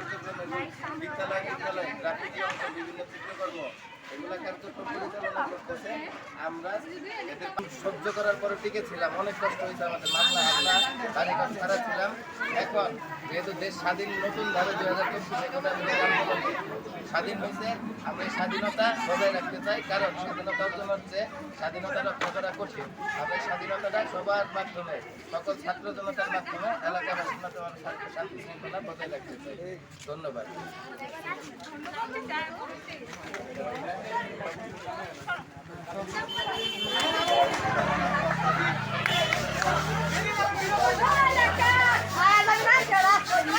কার্যক্রম এবং বিদ্যালয় বিদ্যালয় গ্রাফিক বিভিন্ন চিত্রকর্ম এগুলা কার্যক্রম পরিচালনা করতেছে। আমরা সহ্য করার পরে টিকে ছিলাম অনেক কষ্ট হয়েছে আমাদের মামলা, হামলা বাড়িঘর ছাড়া ছিলাম এখন যেহেতু দেশ স্বাধীন নতুন ভাবে দুই হাজার চব্বিশে স্বাধীন হয়েছে, আমরা স্বাধীনতা বজায় রাখতে চাই। কারণ স্বাধীনতা অর্জন হচ্ছে, স্বাধীনতা রক্ষা করা কঠিন। আমরা স্বাধীনতাটা সবার মাধ্যমে, সকল ছাত্র জনতার মাধ্যমে শান্তি- শান্তি, শৃঙ্খলা বজায় রাখতে চাই। ধন্যবাদ।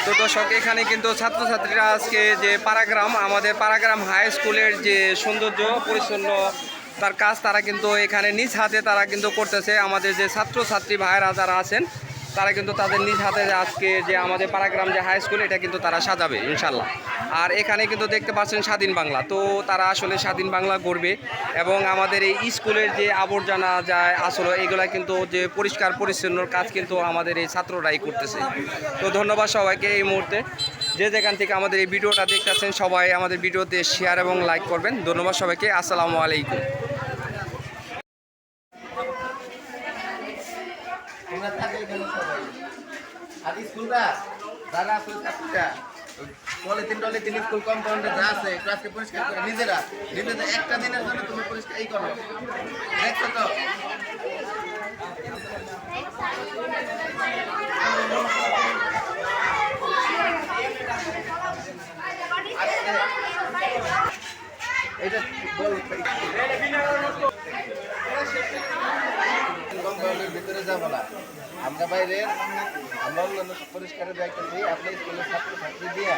তো দর্শক, এখানে কিন্তু ছাত্রছাত্রীরা আজকে যে পারাগ্রাম, আমাদের পারাগ্রাম হাই স্কুলের যে সৌন্দর্য, পরিচ্ছন্ন তার কাজ তারা কিন্তু এখানে নিজ হাতে তারা কিন্তু করতেছে। আমাদের যে ছাত্রছাত্রী ভাইয়েরা যারা আছেন তারা কিন্তু তাদের নিজ হাতে আজকে যে আমাদের পাড়াগ্রাম যে হাই স্কুল এটা কিন্তু তারা সাজাবে ইনশাল্লাহ আর এখানে কিন্তু দেখতে পাচ্ছেন স্বাধীন বাংলা। তো তারা আসলে স্বাধীন বাংলা করবে এবং আমাদের এই স্কুলের যে আবর্জনা যায়, আসলে এগুলা কিন্তু যে পরিষ্কার পরিচ্ছন্নর কাজ কিন্তু আমাদের এই ছাত্ররাই করতেছে। তো ধন্যবাদ সবাইকে এই মুহূর্তে। যে যেখান থেকে আমাদের এই ভিডিওটা দেখতেছেন, সবাই আমাদের ভিডিওতে শেয়ার এবং লাইক করবেন। ধন্যবাদ সবাইকে। আসসালামু আলাইকুম। তোমরা থাকো এখানে সবাই। আর স্কুলরা যারা আছে ছাত্রীরা পলিথিন টলিথিন স্কুল কম্পাউন্ডে যা আছে আজকে পরিষ্কার করে নিজেরা। নিজেদের একটা দিনের জন্য তুমি পরিষ্কার এই করো। দেখছ তো? এটা বল। যাব যাব না। আমরা বাইরে, আমরা অন্যান্য পরিষ্কারের দায়িত্ব দিই আপনি স্কুলের ছাত্র ছাত্রী দিয়ে